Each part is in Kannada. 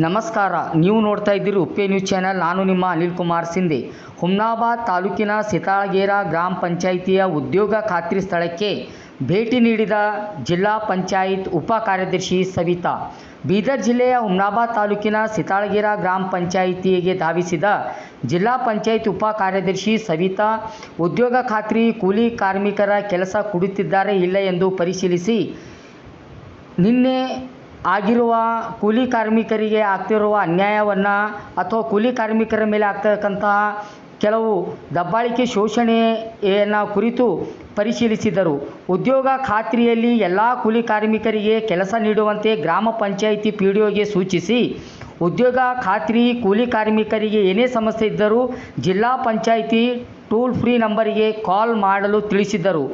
ನಮಸ್ಕಾರ. ನೀವು ನೋಡ್ತಾ ಇದ್ದೀರಿ ಉಪ್ಪೆ ನ್ಯೂಸ್ ಚಾನೆಲ್. ನಾನು ನಿಮ್ಮ ಅನಿಲ್ ಕುಮಾರ್ ಸಿಂಧೆ. ಹುಮ್ನಾಬಾದ್ ತಾಲೂಕಿನ ಸಿತಾಳಗೇರ ಗ್ರಾಮ ಪಂಚಾಯಿತಿಯ ಉದ್ಯೋಗ ಖಾತ್ರಿ ಸ್ಥಳಕ್ಕೆ ಭೇಟಿ ನೀಡಿದ ಜಿಲ್ಲಾ ಪಂಚಾಯತ್ ಉಪ ಕಾರ್ಯದರ್ಶಿ ಸವಿತಾ. ಬೀದರ್ ಜಿಲ್ಲೆಯ ಹುಮ್ನಾಬಾದ್ ತಾಲೂಕಿನ ಸಿತಾಳಗೇರ ಗ್ರಾಮ ಪಂಚಾಯಿತಿಗೆ ಧಾವಿಸಿದ ಜಿಲ್ಲಾ ಪಂಚಾಯತ್ ಉಪ ಕಾರ್ಯದರ್ಶಿ ಸವಿತಾ, ಉದ್ಯೋಗ ಖಾತ್ರಿ ಕೂಲಿ ಕಾರ್ಮಿಕರ ಕೆಲಸ ಕೊಡುತ್ತಿದ್ದಾರೆ ಇಲ್ಲ ಎಂದು ಪರಿಶೀಲಿಸಿ ನಿನ್ನೆ ಆಗಿರುವ ಕೂಲಿ ಕಾರ್ಮಿಕರಿಗೆ ಆಗ್ತಿರುವ ಅನ್ಯಾಯವನ್ನು ಅಥವಾ ಕೂಲಿ ಕಾರ್ಮಿಕರ ಮೇಲೆ ಆಗ್ತಕ್ಕಂತಹ ಕೆಲವು ದಬ್ಬಾಳಿಕೆ ಶೋಷಣೆಯನ್ನು ಕುರಿತು ಪರಿಶೀಲಿಸಿದರು. ಉದ್ಯೋಗ ಖಾತ್ರಿಯಲ್ಲಿ ಎಲ್ಲ ಕೂಲಿ ಕಾರ್ಮಿಕರಿಗೆ ಕೆಲಸ ನೀಡುವಂತೆ ಗ್ರಾಮ ಪಂಚಾಯಿತಿ ಪಿ ಡಿ ಒಗೆ ಸೂಚಿಸಿ, ಉದ್ಯೋಗ ಖಾತ್ರಿ ಕೂಲಿ ಕಾರ್ಮಿಕರಿಗೆ ಏನೇ ಸಮಸ್ಯೆ ಇದ್ದರೂ ಜಿಲ್ಲಾ ಪಂಚಾಯಿತಿ ಟೋಲ್ ಫ್ರೀ ನಂಬರಿಗೆ ಕಾಲ್ ಮಾಡಲು ತಿಳಿಸಿದರು.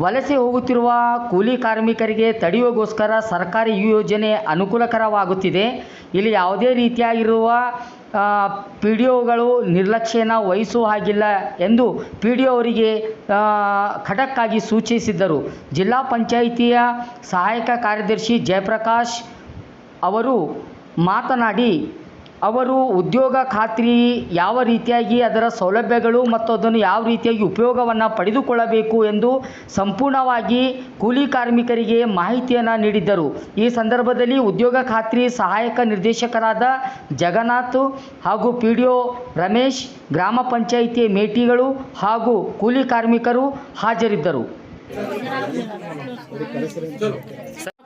ವಲಸೆ ಹೋಗುತ್ತಿರುವ ಕೂಲಿ ಕಾರ್ಮಿಕರಿಗೆ ತಡೆಯುವಗೋಸ್ಕರ ಸರ್ಕಾರಿ ಈ ಯೋಜನೆ ಅನುಕೂಲಕರವಾಗುತ್ತಿದೆ. ಇಲ್ಲಿ ಯಾವುದೇ ರೀತಿಯಾಗಿರುವ ಪಿ ಡಿ ಒಗಳು ನಿರ್ಲಕ್ಷ್ಯನ ವಹಿಸುವ ಹಾಗಿಲ್ಲ ಎಂದು ಪಿ ಡಿ ಒ ಅವರಿಗೆ ಖಡಕ್ಕಾಗಿ ಸೂಚಿಸಿದ್ದರು. ಜಿಲ್ಲಾ ಪಂಚಾಯಿತಿಯ ಸಹಾಯಕ ಕಾರ್ಯದರ್ಶಿ ಜಯಪ್ರಕಾಶ್ ಅವರು ಮಾತನಾಡಿ ಅವರು ಉದ್ಯೋಗ ಖಾತ್ರಿ ಯಾವ ರೀತಿಯಾಗಿ ಅದರ ಸೌಲಭ್ಯಗಳು ಮತ್ತು ಅದನ್ನು ಯಾವ ರೀತಿಯಾಗಿ ಉಪಯೋಗವನ್ನು ಪಡೆದುಕೊಳ್ಳಬೇಕು ಎಂದು ಸಂಪೂರ್ಣವಾಗಿ ಕೂಲಿ ಕಾರ್ಮಿಕರಿಗೆ ಮಾಹಿತಿಯನ್ನು ನೀಡಿದ್ದರು. ಈ ಸಂದರ್ಭದಲ್ಲಿ ಉದ್ಯೋಗ ಖಾತ್ರಿ ಸಹಾಯಕ ನಿರ್ದೇಶಕರಾದ ಜಗನ್ನಾಥ್ ಹಾಗೂ ಪಿ ಡಿ ಒ ರಮೇಶ್, ಗ್ರಾಮ ಪಂಚಾಯಿತಿ ಮೇಟಿಗಳು ಹಾಗೂ ಕೂಲಿ ಕಾರ್ಮಿಕರು ಹಾಜರಿದ್ದರು.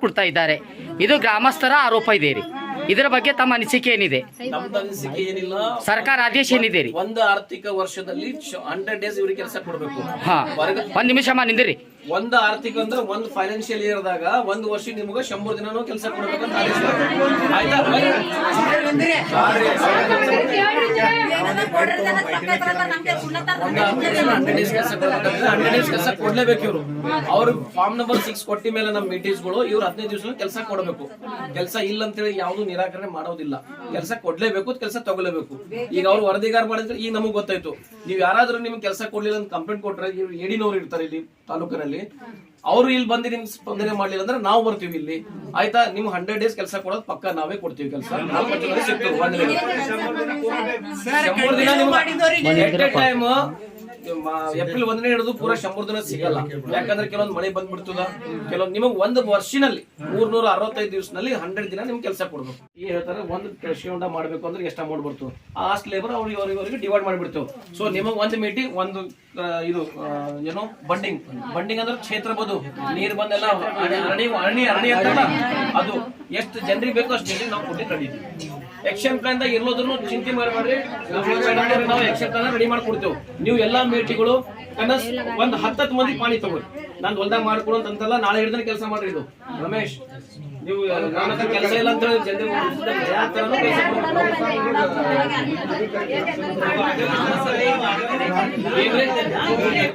ಕೊಡ್ತಾ ಇದ್ದಾರೆ. ಇದು ಗ್ರಾಮಸ್ಥರ ಆರೋಪ ಇದೆ ರೀ. ಇದರ ಬಗ್ಗೆ ತಮ್ಮ ಅನಿಸಿಕೆ ಏನಿದೆ? ನಮ್ದು ಅನಿಸಿಕೆ ಏನಿಲ್ಲ. ಸರ್ಕಾರ ಆದೇಶ ಏನಿದೆ? ರೀ ಒಂದು ಆರ್ಥಿಕ ವರ್ಷದಲ್ಲಿ ಹಂಡ್ರೆಡ್ ಡೇಸ್ ಇವ್ರಿಗೆ ಕೆಲಸ ಕೊಡಬೇಕು. ಹಾ. ಒಂದ್ ನಿಮಿಷ ಮಾ ನಿಂದಿರಿ. ಒಂದು ಆರ್ಥಿಕ ಅಂದ್ರೆ ಒಂದು ಫೈನಾನ್ಷಿಯಲ್ ಇಯರ್ ದಾಗ ಒಂದು ವರ್ಷ ನಿಮ್ಗೆ ಶಂಬರ್ ದಿನ ಕೆಲಸ ಕೊಡ್ಬೇಕಂತ ಆದೇಶ. ಆಯ್ತಾ? ಹಂಡ್ರೆಡ್ ಡೇಸ್ ಕೆಲಸ ಕೊಡ್ಬೇಕಂದ್ರೆ ಹಂಡ್ರೆಡ್ ಡೇಸ್ ಕೆಲಸ ಕೊಡ್ಲೇಬೇಕು ಇವರು. ಅವ್ರು ಫಾರ್ಮ್ ನಂಬರ್ ಸಿಕ್ಸ್ ಕೊಟ್ಟಿ ಮೇಲೆ ನಮ್ಮ ಮೀಟಿಂಗ್ಸ್ಗಳು ಇವ್ರು ಹದಿನೈದು ದಿವಸ ಕೆಲಸ ಕೊಡಬೇಕು. ಕೆಲಸ ಇಲ್ಲ ಅಂತೇಳಿ ಯಾವ್ದು ನಿರಾಕರಣೆ ಮಾಡೋದಿಲ್ಲ. ಕೆಲಸ ಕೊಡ್ಲೇಬೇಕು ಕೆಲಸ ತಗೊಲೇಬೇಕು ಈಗ ಅವ್ರು ವರದಿಗಾರ ಮಾಡಿದ್ರೆ ಈಗ ನಮಗ್ ಗೊತ್ತಾಯ್ತು. ನೀವು ಯಾರಾದ್ರೂ ನಿಮ್ಗೆ ಕೆಲಸ ಕೊಡ್ಲಿಲ್ಲ ಅಂತ ಕಂಪ್ಲೇಂಟ್ ಕೊಟ್ರೆ ಇವ್ರು ಎಡಿನವ್ರು ಇರ್ತಾರೆ ಇಲ್ಲಿ ತಾಲೂಕಿನಲ್ಲಿ ಅವ್ರು ಇಲ್ಲಿ ಬಂದು ನಿಮ್ಗೆ ಸ್ಪಂದನೆ ಮಾಡ್ಲಿಲ್ಲ ಅಂದ್ರೆ ನಾವು ಬರ್ತೀವಿ ಇಲ್ಲಿ. ಆಯ್ತಾ? ನಿಮ್ ಹಂಡ್ರೆಡ್ ಡೇಸ್ ಕೆಲಸ ಕೊಡೋದು ಪಕ್ಕ ನಾವೇ ಕೊಡ್ತೀವಿ ಕೆಲಸ. ಸಿಕ್ತು ಟೈಮ್ ದಿನ. ಏಪ್ರಿಲ್ ಒಂದನೇ ಹಿಡಿದು ಪೂರ ಶಂಬರ್ ದಿನ ಸಿಗಲ್ಲ. ಯಾಕಂದ್ರೆ ಕೆಲವೊಂದು ಮಳೆ ಬಂದ್ಬಿಡ್ತದ. ಕೆಲವೊಂದು ನಿಮಗ್ ಒಂದು ವರ್ಷನಲ್ಲಿ, ಮೂರ್ನೂರ ಅರವತ್ತೈದು ದಿವಸನಲ್ಲಿ ಹಂಡ್ರೆಡ್ ದಿನ ನಿಮ್ಗೆ ಕೆಲಸ ಕೊಡ್ಬೇಕು. ಈ ಹೇಳ್ತಾರೆ? ಒಂದು ಕೃಷಿ ಹೊಂಡ ಮಾಡ್ಬೇಕು ಅಂದ್ರೆ ಎಷ್ಟ ಅಮೌಂಟ್ ಬರ್ತದೆ? ಆ ಅಷ್ಟು ಲೇಬರ್ ಅವ್ರಿಗೆ ಅವ್ರಿಗೆ ಡಿವೈಡ್ ಮಾಡಿಬಿಡ್ತೇವೆ. ಸೊ ನಿಮಗ್ ಒಂದು ಮೀಟಿಂಗ್ ಒಂದು ಇದು ಏನು? ಬಂಡಿಂಗ್ ಬಂಡಿಂಗ್ ಅಂದ್ರೆ ಕ್ಷೇತ್ರ ಬದು. ನೀರ್ ಬಂದೆಲ್ಲ ಅರಣಿ ಅರಣಿ ಅರಣಿ ಅದು. ಎಷ್ಟು ಜನರಿಗೆ ಬೇಕೋ ಅಷ್ಟು ಜನರಿಗೆ ನಾವು ಕೊಟ್ಟಿ ನಡೀತೀವಿ ಎಕ್ಷನ್ ಪ್ಲಾನ್ ದಾಗ ಇರ್ಲೋದ್ರು ಚಿಂತೆ ಮಾಡಬೇಡ್ರಿ ನಾವು ಎಕ್ಷನ್ ಪ್ಲಾನ್ ರೆಡಿ ಮಾಡ್ಕೊಡ್ತೇವೆ. ನೀವು ಎಲ್ಲಾ ಮೇಟಿಗಳು ಕನಸ್ ಒಂದ್ ಹತ್ತತ್ತು ಮಂದಿ ಪಾಣಿ ತಗೊಳ್ಳಿ. ನಾನು ಹೊಲ್ದಾಗ ಮಾಡ್ಕೊಡು ಅಂತಲ್ಲ, ನಾಳೆ ಹಿಡಿದ್ರೆ ಕೆಲಸ ಮಾಡ್ರಿ ಇದು. ರಮೇಶ್, ನೀವು ನನ್ನ ಕೆಲಸ ಇಲ್ಲ ಅಂತ ಹೇಳಿ ಜನರಿಗೆ